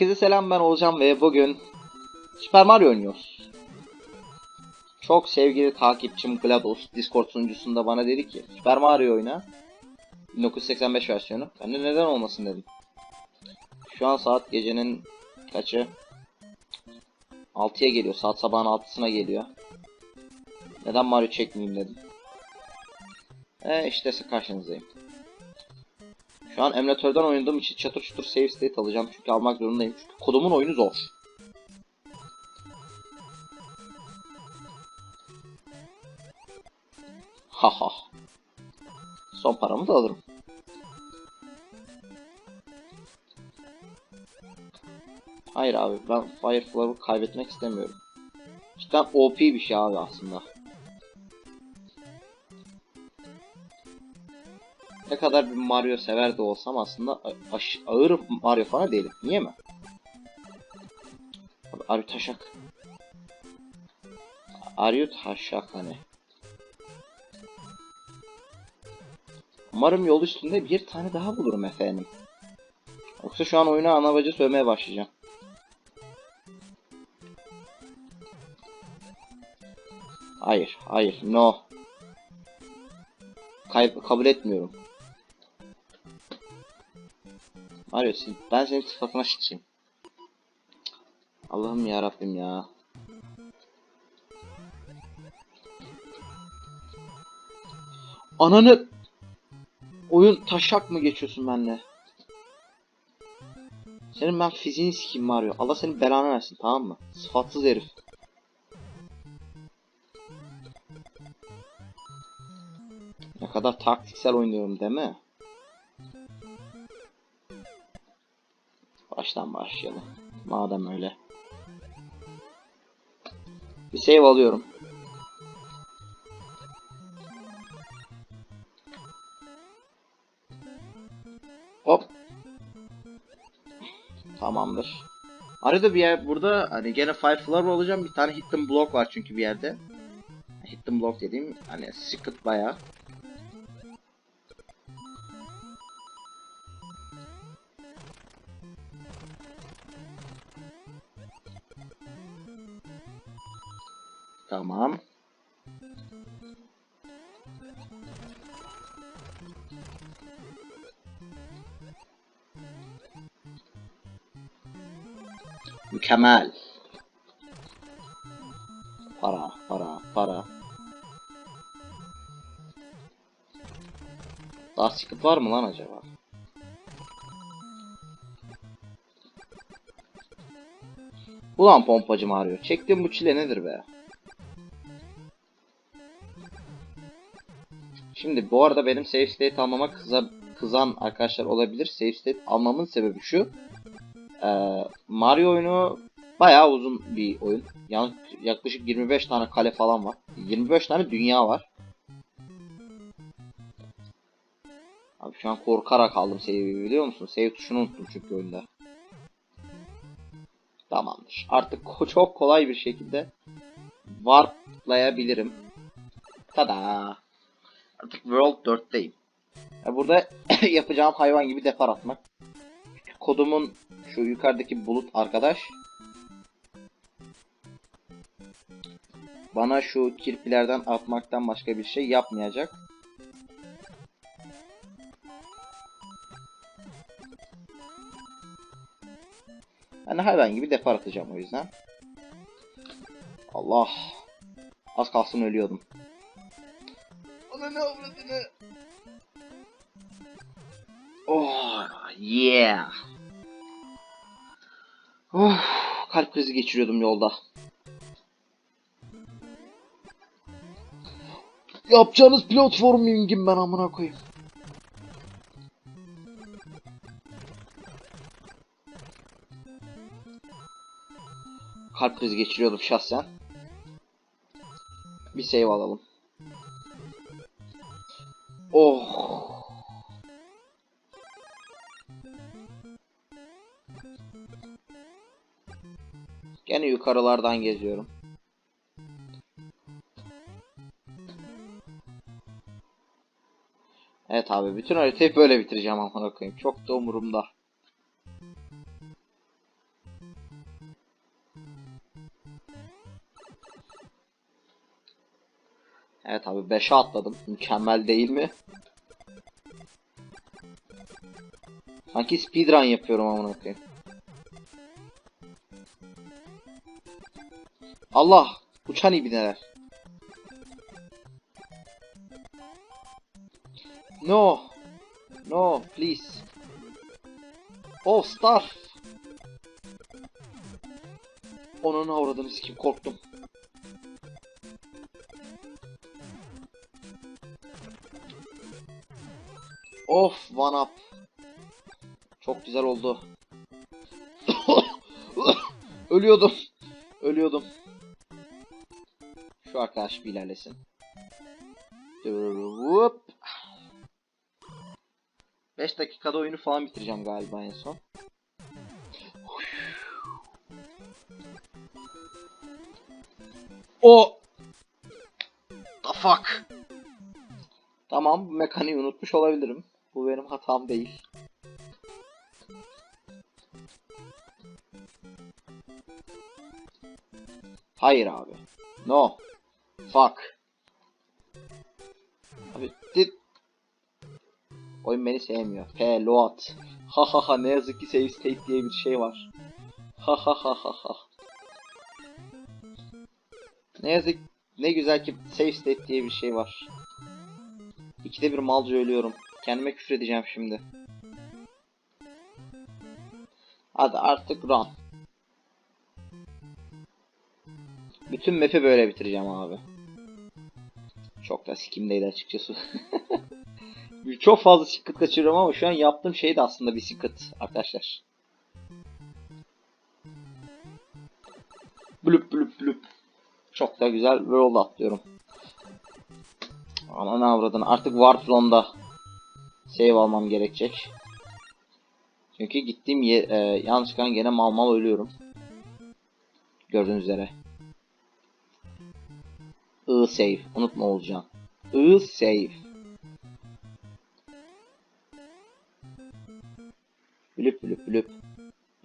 Herkese selam ben Olcan ve bugün Super Mario oynuyoruz. Çok sevgili takipçim GLaDOS Discord sunucusunda bana dedi ki Super Mario oyna 1985 versiyonu. Ben de neden olmasın dedim. Şu an saat gecenin kaçı? 6'ya geliyor. Saat sabahın 6'sına geliyor. Neden Mario çekmeyeyim dedim. E işte karşınızdayım. Şu an emülatörden oynadığım için çatır çutur save state alacağım çünkü almak zorundayım. Çünkü kodumun oyunu zor. Haha. Son paramı da alırım. Hayır abi ben Fireflower'ı kaybetmek istemiyorum. Cidden OP bir şey abi aslında. Ne kadar bir Mario sever de olsam aslında ağır Mario falan değilim. Niye mi? Abi Aryu taşak. Aryu taşak hani. Umarım yol üstünde bir tane daha bulurum efendim. Yoksa şu an oyuna ana bacı sövmeye başlayacağım. Hayır, hayır, no. Kay kabul etmiyorum. Mario sen- ben senin sıfatına sıçayım. Allah'ım ya Rabbim ya. Ananı oyun taşak mı geçiyorsun benimle? Senin ben fiziğini sikeyim Mario. Allah senin belanı versin tamam mı? Sıfatsız herif. Ne kadar taktiksel oynuyorum değil mi? Baştan başlayalım. Madem öyle. Bir save alıyorum. Hop. Tamamdır. Arada bir yer burada hani gene Fireflower olacağım. Bir tane hidden block var çünkü bir yerde. Hidden block dediğim hani secret bayağı. Tamam. Mükemmel. Para, para, para. Daha sıkıntı var mı lan acaba? Ulan pompacım arıyor. Çektiğim bu çile nedir be? Şimdi bu arada benim save state almama kıza, kızan arkadaşlar olabilir. Save state almamın sebebi şu. Ee, Mario oyunu bayağı uzun bir oyun. Yani yaklaşık 25 tane kale falan var. 25 tane dünya var. Abi şu an korkarak aldım save'i biliyor musun? Save tuşunu unuttum çünkü oyunda. Tamamdır. Artık çok kolay bir şekilde warplayabilirim. Tada! Artık World 4'teyim. Ya burada yapacağım hayvan gibi depar atmak. Kodumun şu yukarıdaki bulut arkadaş bana şu kirpilerden atmaktan başka bir şey yapmayacak. De hayvan gibi depar atacağım o yüzden. Allah. Az kalsın ölüyordum. Ananı avradını. Oh yeah. Oh, kalp krizi geçiriyordum yolda. Yapacağınız platforming'im ben amına koyayım. Kalp krizi geçiriyordum şahsen. Bir save alalım. Oh. Gene yukarılardan geziyorum. Evet abi bütün haritayı böyle bitireceğim amına koyayım. Çok da umurumda. Evet abi 5'e atladım. Mükemmel değil mi? Sanki speedrun yapıyorum amına koyayım. Allah! Uçan ibneler. No. No, please. Oh, staff. Onun avradını sikim korktum. Of, one up. Çok güzel oldu. Ölüyordum. Ölüyordum. Şu arkadaş bir ilerlesin. Whoop. 5 dakikada oyunu falan bitireceğim galiba en son. O The fuck. Tamam mekaniği unutmuş olabilirim. Bu benim hatam değil. Hayır abi. No. Fuck. Abi dit. Oyun beni sevmiyor. P load. Ha ha ha ne yazık ki save state diye bir şey var. Ha ha ha ha ha. Ne yazık ne güzel ki save state diye bir şey var. İkide bir malca ölüyorum. Kendime küfür edeceğim şimdi. Hadi artık run. Bütün map'i böyle bitireceğim abi. Çok da sikimdeydi açıkçası. Çok fazla siklet kaçırıyorum ama şu an yaptığım şey de aslında bir siklet arkadaşlar. Blüp blüp blüp. Çok da güzel world atlıyorum. Aman avradın artık Warflone'da save almam gerekecek. Çünkü gittiğim yer, e, yanlışlıkla gene mal mal ölüyorum. Gördüğünüz üzere. I save. Unutma olacağım. I save. Blüp blüp blüp.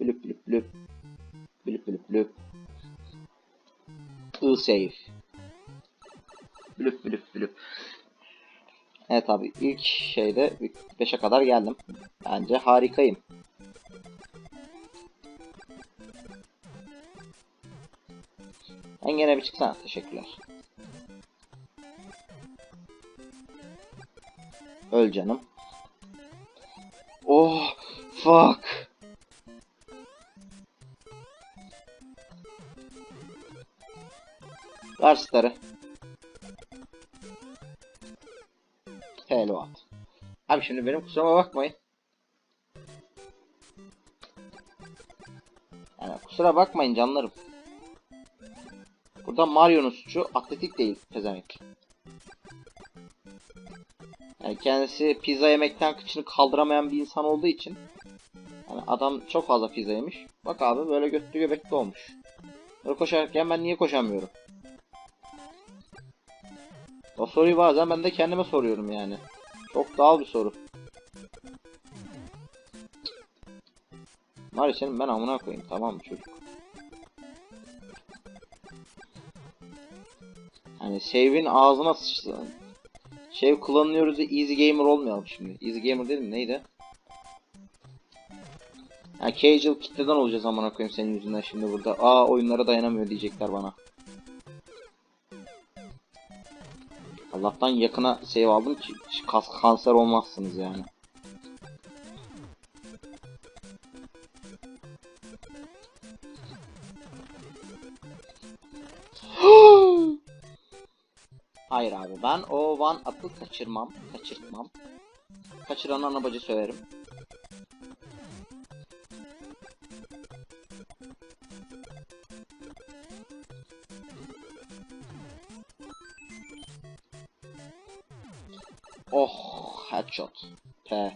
Blüp blüp blüp. Blüp blüp blüp. I save. Blüp blüp blüp. Evet abi ilk şeyde 5'e kadar geldim. Bence harikayım. Sen gene bir çıksana. Teşekkürler. Öl canım. Oh fuck. Ver starı. Abi şimdi benim kusuruma bakmayın. Yani kusura bakmayın canlarım. Burada Mario'nun suçu atletik değil pezevenk. Yani kendisi pizza yemekten kıçını kaldıramayan bir insan olduğu için yani adam çok fazla pizza yemiş. Bak abi böyle götlü göbekli olmuş. Böyle koşarken ben niye koşamıyorum? O soruyu bazen ben de kendime soruyorum yani. Çok doğal bir soru. Mari senin ben amına koyayım tamam mı çocuk? Hani save'in ağzına sıçtı. Şey kullanıyoruz easy gamer olmayalım şimdi. Easy gamer dedim neydi? Ha casual kitleden olacağız amına koyayım senin yüzünden şimdi burada. Aa oyunlara dayanamıyor diyecekler bana. Allah'tan yakına save aldım ki kas kanser olmazsınız yani. Hayır abi ben o one up'ı kaçırmam, kaçırtmam. Kaçıran ana bacı söylerim. Oh, headshot. P.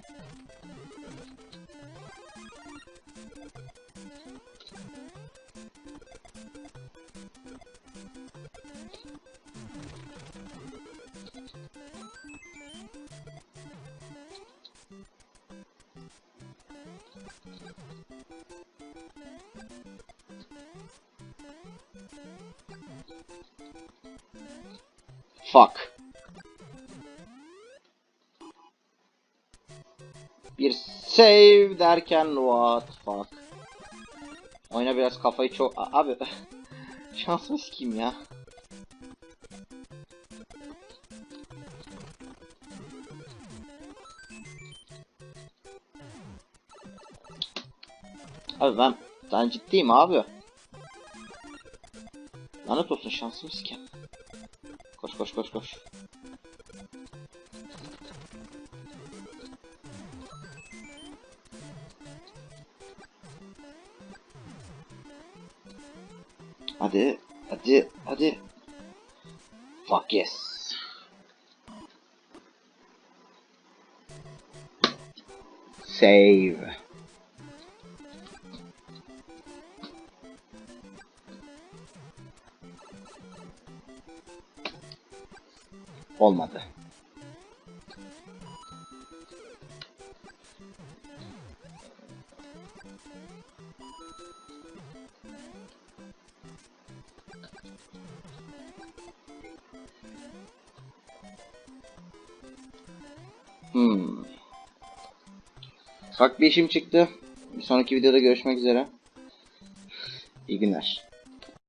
Fuck. Bir save derken what fuck. Oyuna biraz kafayı çok... Abi şansımı sikeyim ya. Abi ben ben ciddiyim abi. Lanet olsun şansımı sikeyim. Koş koş koş koş. Hadi, hadi, hadi. Fuck yes. Save. Olmadı. Hmm. Bak bir işim çıktı. Bir sonraki videoda görüşmek üzere. İyi günler.